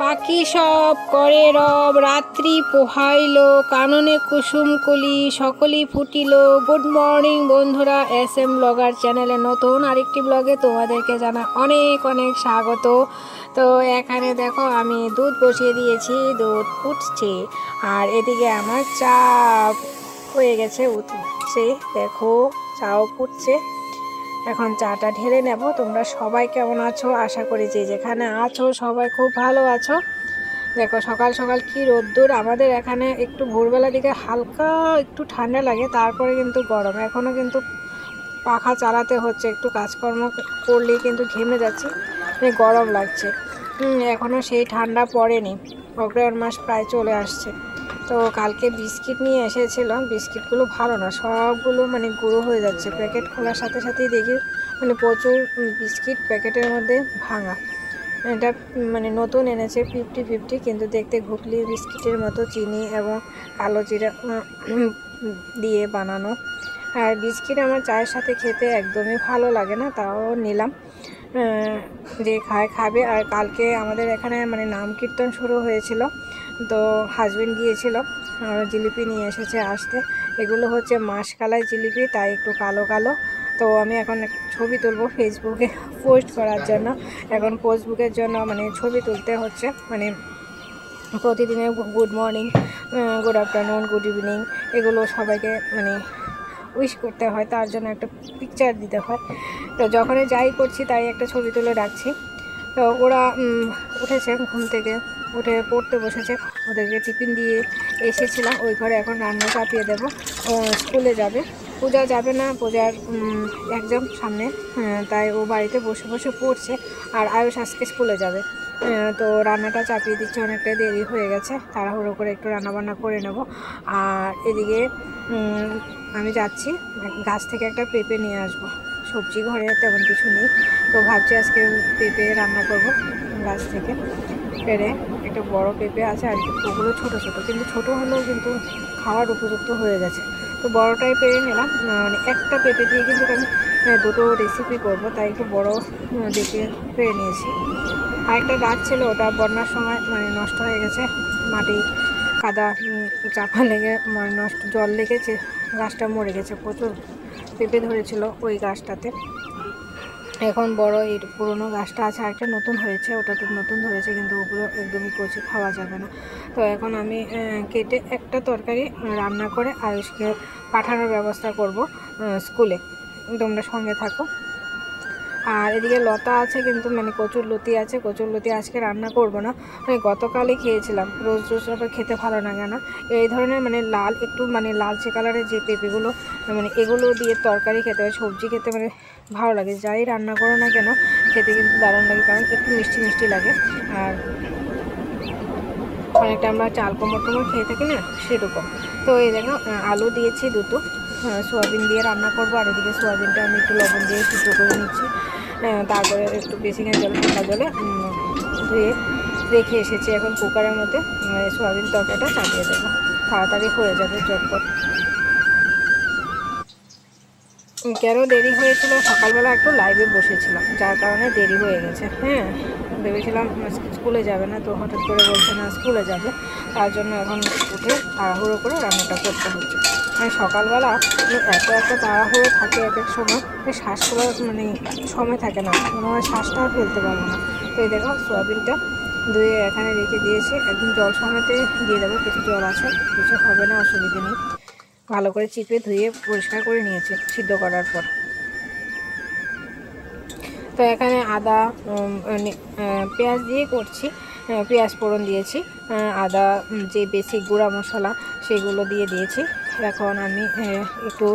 পাখি সব করে রব, রাত্রি পোহাইল, কাননে কুসুম কলি সকলেই ফুটিল। গুড মর্নিং বন্ধুরা এস এম ব্লগার চ্যানেলে নতুন আরেকটি ব্লগে তোমাদেরকে জানা অনেক অনেক স্বাগত। তো এখানে দেখো, আমি দুধ বসিয়ে দিয়েছি, দুধ ফুটছে। আর এদিকে আমার চা হয়ে গেছে, উঠছে, দেখো, চাও ফুটছে। এখন চাটা ঢেলে নেব। তোমরা সবাই কেমন আছো? আশা করি যে যেখানে আছো সবাই খুব ভালো আছো। দেখো, সকাল সকাল কি রোদ্দুর। আমাদের এখানে একটু ভোরবেলা দিকে হালকা একটু ঠান্ডা লাগে, তারপরে কিন্তু গরম। এখনও কিন্তু পাখা চালাতে হচ্ছে, একটু কাজকর্ম করলেই কিন্তু ঘেমে যাচ্ছে। মানে গরম লাগছে। এখনও সেই ঠান্ডা পড়েনি। অগ্রহায়ণ মাস প্রায় চলে আসছে। তো কালকে বিস্কিট নিয়ে এসেছিলাম। বিস্কিটগুলো ভালো না, সবগুলো মানে গুঁড়ো হয়ে যাচ্ছে। প্যাকেট খোলার সাথে সাথেই দেখি মানে প্রচুর বিস্কিট প্যাকেটের মধ্যে ভাঙা। এটা মানে নতুন এনেছে ফিফটি ফিফটি, কিন্তু দেখতে ঘুগলি বিস্কিটের মতো চিনি এবং কালো জিরা দিয়ে বানানো। আর বিস্কিট আমার চায়ের সাথে খেতে একদমই ভালো লাগে না, তাও নিলাম। যে খায়, খাবে। আর কালকে আমাদের এখানে মানে নাম কীর্তন শুরু হয়েছিল। তো হাজবেন্ড গিয়েছিল জিলিপি নিয়ে এসেছে আসতে। এগুলো হচ্ছে মাসকালাই জিলিপি, তাই একটু কালো কালো। তো আমি এখন ছবি তুলবো ফেসবুকে পোস্ট করার জন্য। এখন ফেসবুকের জন্য মানে ছবি তুলতে হচ্ছে মানে প্রতিদিনের good morning good afternoon good evening এগুলো সবাইকে মানে উইশ করতে হয়, তার জন্য একটা পিকচার দিতে হয়। তো যখনই যাই করছি তাই একটা ছবি তুলে রাখছি। তো ওরা উঠেছে ঘুম থেকে। উঠে পড়তে বসেছে। ওদেরকে টিফিন দিয়ে এসেছিলাম। ওই ঘরে এখন রান্না চাপিয়ে দেবো। স্কুলে যাবে। পূজা যাবে না। পূজার এক্সাম সামনে। হ্যাঁ, তাই ও বাড়িতে বসে বসে পড়ছে। আর আয়ুষ আজকে স্কুলে যাবে। তো রান্নাটা চাপিয়ে দিচ্ছে। অনেকটাই দেরি হয়ে গেছে। তাড়াহুড়ো করে একটু রান্নাবান্না করে নেব। আর এদিকে আমি যাচ্ছি। গাছ থেকে একটা পেঁপে নিয়ে আসব। সবজি ঘরে তেমন কিছু নেই। তো ভাবছি আজকে পেঁপে রান্না করব গাছ থেকে। পেরে একটা বড় পেঁপে আছে আর ওগুলো ছোট ছোট, কিন্তু ছোট হলেও কিন্তু খাওয়ার উপযুক্ত হয়ে গেছে। তো বড়টাই পেরে নিলাম। মানে একটা পেঁপে দিয়ে কিন্তু আমি দুটো রেসিপি করব, তাই একটু বড় দেখে পেরে নিয়েছি। আর একটা গাছ ছিল, ওটা বন্যার সময় মানে নষ্ট হয়ে গেছে। মাটি, কাদা চাপা লেগে মানে নষ্ট, জল লেগেছে, গাছটা মরে গেছে প্রচুর। পেঁপে ধরেছিল ওই গাছটাতে। এখন বড় এর পুরনো গাছটা আছে, আরেকটা নতুন হয়েছে, ওটা তো নতুন ধরেছে, কিন্তু ওগুলো একদমই কচি খাওয়া যাবে না। তো এখন আমি কেটে একটা তরকারি রান্না করে আয়ুষকে পাঠানোর ব্যবস্থা করব স্কুলে। তোমরা সঙ্গে থাকো। আর এদিকে লতা আছে কিন্তু মানে কচুর লতি আছে। কচুর লতি আজকে রান্না করব না। মানে গতকালই খেয়েছিলাম। রোজ রোজ আবার খেতে ভালো না। এই ধরনের মানে লাল, একটু মানে লালচে কালারের যে পেঁপেগুলো মানে এগুলো দিয়ে তরকারি খেতে হয়, সবজি খেতে মানে ভালো লাগে। যাই রান্না করো না কেন, খেতে কিন্তু দারুণ লাগে, কারণ একটু মিষ্টি মিষ্টি লাগে। আর অনেকটা আমরা চাল কোমর টোমর খেয়ে থাকি না, সেরকম। তো এই দেখো আলু দিয়েছি দুটো। সোয়াবিন দিয়ে রান্না করব। আর এদিকে সোয়াবিনটা আমি একটু লবণ দিয়ে সিদ্ধ করে নিচ্ছি। তারপরে একটু বেসিনের জল ঠান্ডা জলে ধুয়ে রেখে এসেছি। এখন কুকারের মধ্যে সোয়াবিন তরকারিটা চাপিয়ে দেবো। তাড়াতাড়ি হয়ে যাবে, চটপট। কেন দেরি হয়েছিল? সকালবেলা একটু লাইভে বসেছিলাম, যার কারণে দেরি হয়ে গেছে। হ্যাঁ ভেবেছিলাম স্কুলে যাবে না, তো হঠাৎ করে বলছে, না, স্কুলে যাবে। তার জন্য এখন উঠে তাড়াহুড়ো করে রান্নাটা করতে হচ্ছে। মানে সকালবেলা এত এত তাড়াহুড়ো থাকে এক এক সময় শ্বাস করার মানে সময় থাকে না হয় শ্বাসটা ফেলতে পারব না। তো এই দেখো, সোয়াবিনটা ধুয়ে এখানে রেখে দিয়েছি। একদম জল সমেতে দিয়ে দেবো, কিছু জল আছে, কিছু হবে না, অসুবিধে নেই। ভালো করে চিপে ধুয়ে পরিষ্কার করে নিয়েছি সিদ্ধ করার পর। তো এখানে আদা পেঁয়াজ দিয়ে করছি পেঁয়াজ ফোড়ন দিয়েছি আদা যে বেসিক গুঁড়া মশলা সেগুলো দিয়ে দিয়েছি। এখন আমি একটু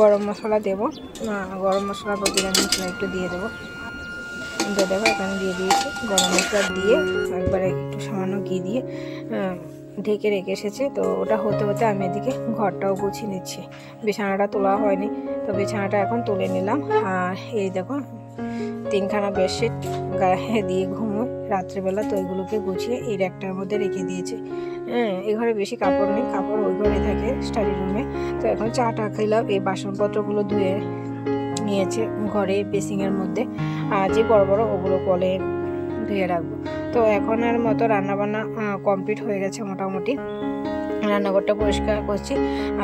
গরম মশলা দেব। গরম মশলা বা বিরিয়ানি মশলা একটু দিয়ে দেবো। দিয়ে দেবো, এখানে দিয়ে দিয়েছি গরম মশলা দিয়ে, একবারে একটু সামান্য ঘি দিয়ে ঢেকে রেখে এসেছে, তো ওটা হতে হতে আমি এদিকে ঘরটাও গুছিয়ে নিচ্ছি। বিছানাটা তোলা হয়নি, তো বিছানাটা এখন তুলে নিলাম। আর এই দেখো তিনখানা বেডশিট গায়ে দিয়ে ঘুমো রাত্রেবেলা, তো ওইগুলোকে গুছিয়ে এই র্যাকটার মধ্যে রেখে দিয়েছি। হ্যাঁ এই ঘরে বেশি কাপড় নেই, কাপড় ওই ঘরে থাকে স্টাডি রুমে তো এখন চাটা খেলাম, এই বাসনপত্রগুলো ধুয়ে নিয়েছে ঘরে বেসিংয়ের মধ্যে। আর যে বড় বড় ওগুলো কলে ধুয়ে রাখব। তো এখন আর মতো রান্নাবান্না কমপ্লিট হয়ে গেছে মোটামুটি। রান্নাঘরটা পরিষ্কার করছি।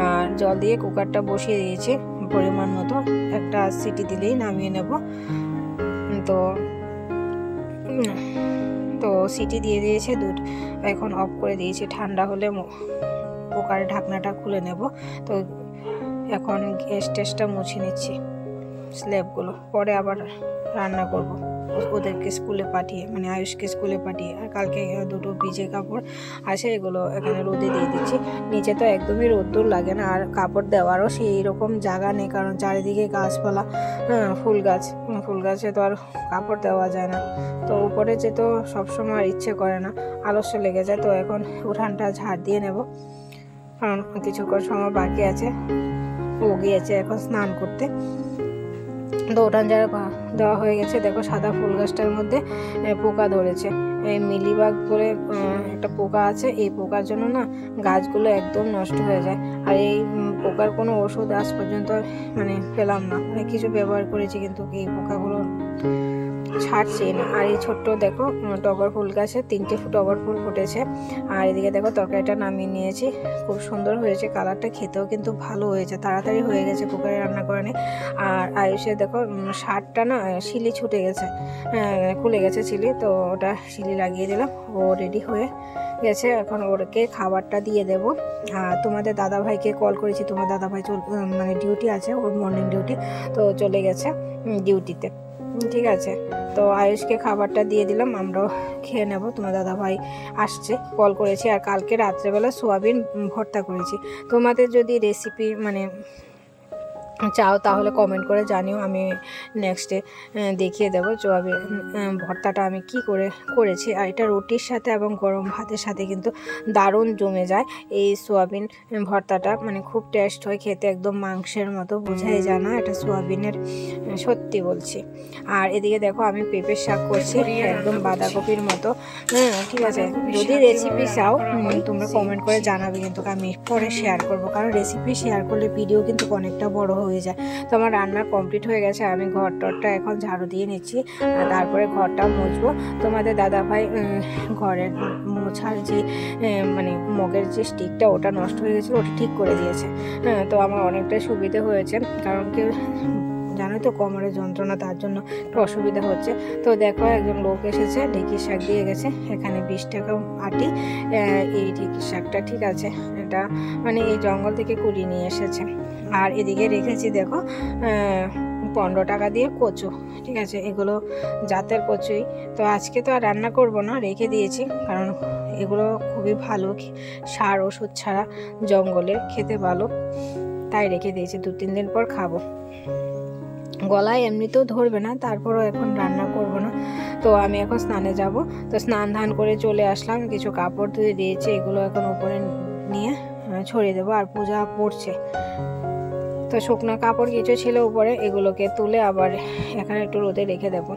আর জল দিয়ে কুকারটা বসিয়ে দিয়েছি পরিমাণ মতো। একটা সিটি দিলেই নামিয়ে নেব। তো তো সিটি দিয়ে দিয়েছে দুধ। এখন অফ করে দিয়েছি। ঠান্ডা হলে কুকারের ঢাকনাটা খুলে নেব। তো এখন গ্যাস টেসটা মুছে নিচ্ছি স্ল্যাবগুলো। পরে আবার রান্না করব। ওদেরকে স্কুলে পাঠিয়ে মানে আয়ুষকে স্কুলে পাঠিয়ে আর কালকে দুটো ভিজে কাপড় আছে এগুলো এখানে রোদে দিয়ে দিচ্ছি। নিচে তো একদমই রোদ্দুর লাগে না আর কাপড় দেওয়ারও সেই রকম জায়গা নেই কারণ চারিদিকে গাছপালা হ্যাঁ ফুল গাছ ফুল গাছে তো আর কাপড় দেওয়া যায় না। তো উপরে যে তো সবসময় ইচ্ছে করে না, আলস্য লেগে যায়। তো এখন উঠানটা ঝাড় দিয়ে নেব, কারণ কিছুক্ষণ সময় বাকি আছে। ও গিয়েছে এখন স্নান করতে। তো যারা দেওয়া হয়ে গেছে, দেখো সাদা ফুল গাছটার মধ্যে পোকা ধরেছে। এই মিলিবাগ করে একটা পোকা আছে, এই পোকার জন্য না গাছগুলো একদম নষ্ট হয়ে যায়। আর এই পোকার কোনো ওষুধ আজ পর্যন্ত মানে পেলাম না। অনেক কিছু ব্যবহার করেছি কিন্তু এই পোকাগুলো ছাড়ছে না। আর এই ছোট্ট দেখো টগর ফুল গাছে তিনটে টগর ফুল ফুটেছে। আর এদিকে দেখো, তরকারিটা নামিয়ে নিয়েছি। খুব সুন্দর হয়েছে, কালারটা খেতেও কিন্তু ভালো হয়েছে, তাড়াতাড়ি হয়ে গেছে কুকারে রান্না করে আর আয়ুষের দেখো শার্টটা না শিলি ছুটে গেছে খুলে গেছে শিলি, তো ওটা শিলি লাগিয়ে দিলাম। ও রেডি হয়ে গেছে, এখন ওরকে খাবারটা দিয়ে দেবো। আর তোমাদের দাদা ভাইকে কল করেছি, তোমার দাদা ভাই চল মানে ডিউটি আছে, ওর মর্নিং ডিউটি তো চলে গেছে ডিউটিতে ঠিক আছে। তো আয়ুষকে খাবারটা দিয়ে দিলাম, আমরাও খেয়ে নেব। তোমার দাদা ভাই আসছে, কল করেছি, আর কালকে রাত্রেবেলা সোয়াবিন ভর্তা করেছি। তোমাদের যদি রেসিপি মানে চাও তাহলে কমেন্ট করে জানিও, আমি নেক্সটে দেখিয়ে দেবো সোয়াবিন ভর্তাটা আমি কি করে করেছি। আর এটা রুটির সাথে এবং গরম ভাতের সাথে কিন্তু দারুণ জমে যায়। এই সোয়াবিন ভর্তাটা মানে খুব টেস্ট হয়, খেতে একদম মাংসের মতো বোঝাই যায় না, এটা সোয়াবিনের সত্যি বলছি। আর এদিকে দেখো আমি পেঁপের শাক করছি, একদম বাঁধাকপির মতো। হ্যাঁ ঠিক আছে, যদি রেসিপি চাও তোমরা কমেন্ট করে জানাবে কিন্তু, আমি পরে শেয়ার করব। কারণ রেসিপি শেয়ার করলে ভিডিও কিন্তু অনেকটা বড় হয়ে যায়। তো আমার রান্না কমপ্লিট হয়ে গেছে আমি ঘর টরটা এখন ঝাড়ু দিয়ে নিচ্ছি তারপরে ঘরটা মুছবো। তোমাদের দাদা ভাই উম, ঘরের মোছার যে মানে মগের যে স্টিকটা ওটা নষ্ট হয়ে গেছিল ওটা ঠিক করে দিয়েছে। হ্যাঁ তো আমার অনেকটাই সুবিধে হয়েছে কারণ কি জানোই তো কোমরের যন্ত্রণা তার জন্য একটু অসুবিধা হচ্ছে। তো দেখো একজন লোক এসেছে ঢেঁকির শাক দিয়ে গেছে এখানে বিশ টাকা আটি এই ঢেঁকির শাকটা ঠিক আছে এটা মানে এই জঙ্গল থেকে কুড়িয়ে নিয়ে এসেছে। আর এদিকে রেখেছি, দেখো পনেরো টাকা দিয়ে কচু, ঠিক আছে? এগুলো জাতের কচুই। তো আজকে তো আর রান্না করব না, রেখে দিয়েছি, কারণ এগুলো খুবই ভালো সার ওষুধ ছাড়া জঙ্গলের খেতে ভালো। তাই রেখে দিয়েছি, দু তিন দিন পর খাব। গলায় এমনিতেও ধরবে না, তারপরও এখন রান্না করব না। তো আমি এখন স্নানে যাব। তো স্নান ধান করে চলে আসলাম, কিছু কাপড় ধুয়ে দিয়েছি, এগুলো এখন উপরে নিয়ে ছড়িয়ে দেবো, আর পূজা পড়ছে তো শুকনো কাপড় কিছু ছিল উপরে, এগুলোকে তুলে আবার এখানে একটু রোদে রেখে দেবো।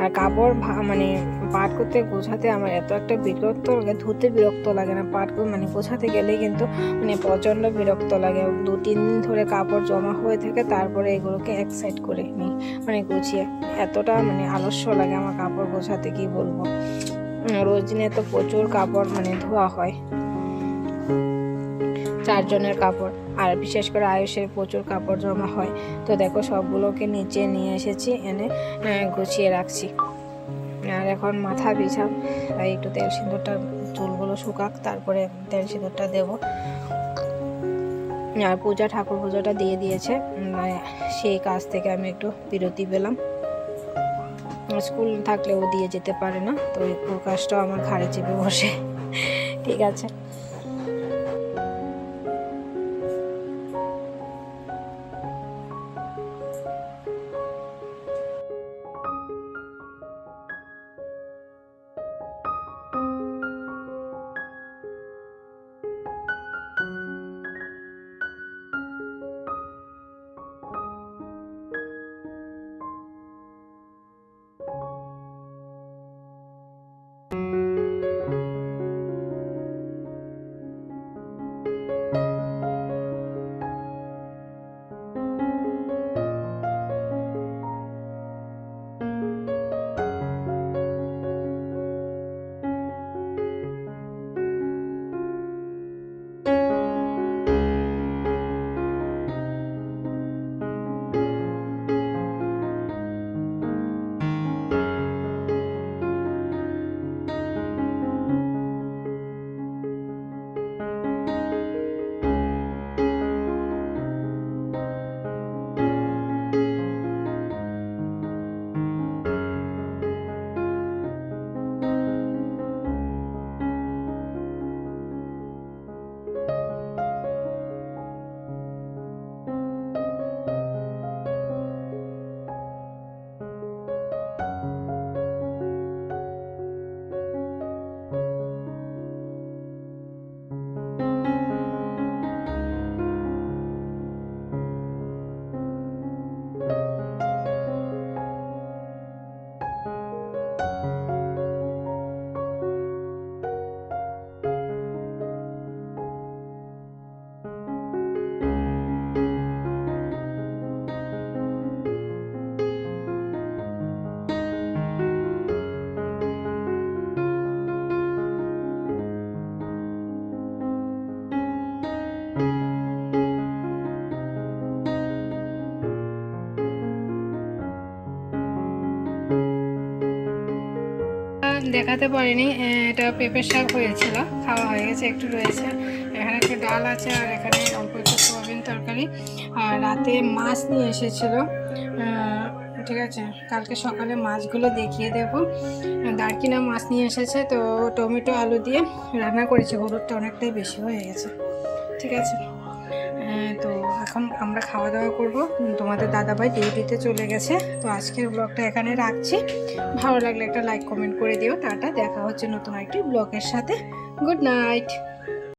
আর কাপড় মানে পাট করতে গোছাতে আমার এত একটা বিরক্ত লাগে, ধুতে বিরক্ত লাগে না পাট মানে গোছাতে গেলে কিন্তু মানে প্রচণ্ড বিরক্ত লাগে। দু, তিন দিন ধরে কাপড় জমা হয়ে থাকে, তারপরে এগুলোকে এক সাইড করে নিই মানে গুছিয়ে। এতটা মানে আলস্য লাগে আমার কাপড় গোছাতে, কি বলব? রোজ দিনে তো প্রচুর কাপড় মানে ধোয়া হয়। চারজনের কাপড়। আর বিশেষ করে আয়ুষের প্রচুর কাপড় জমা হয়। তো দেখো, সবগুলোকে নিচে নিয়ে এসেছি, এনে গুছিয়ে রাখছি। আর এখন মাথা বিছাম তাই একটু তেল সিঁদুরটা, চুলগুলো শুকাক, তারপরে তেল সিঁদুরটা দেবো। আর পূজা, ঠাকুর পুজোটা দিয়ে দিয়েছে। সেই কাজ থেকে আমি একটু বিরতি পেলাম। স্কুল থাকলেও দিয়ে যেতে পারে না। তো এই কাজটাও আমার ঘাড়ে চেপে বসে। ঠিক আছে। দেখাতে পারিনি এটা পেঁপের শাক হয়েছিল, খাওয়া হয়ে গেছে, একটু রয়েছে। এখানে একটু ডাল আছে, আর এখানে অল্প একটু সোয়াবিন তরকারি। আর রাতে মাছ নিয়ে এসেছিল। ঠিক আছে, কালকে সকালে মাছগুলো দেখিয়ে দেবো। দারকিনা মাছ নিয়ে এসেছে, তো টমেটো, আলু দিয়ে রান্না করেছি, হলুদটা অনেকটাই বেশি হয়ে গেছে। ঠিক আছে তো এখন আমরা খাওয়া দাওয়া করব। তোমাদের দাদাভাই ডিউটিতে চলে গেছে। তো আজকের ব্লগটা এখানে রাখছি। ভালো লাগলে একটা লাইক কমেন্ট করে দিও। টাটা। দেখা হচ্ছে নতুন একটি ব্লগের সাথে। Good night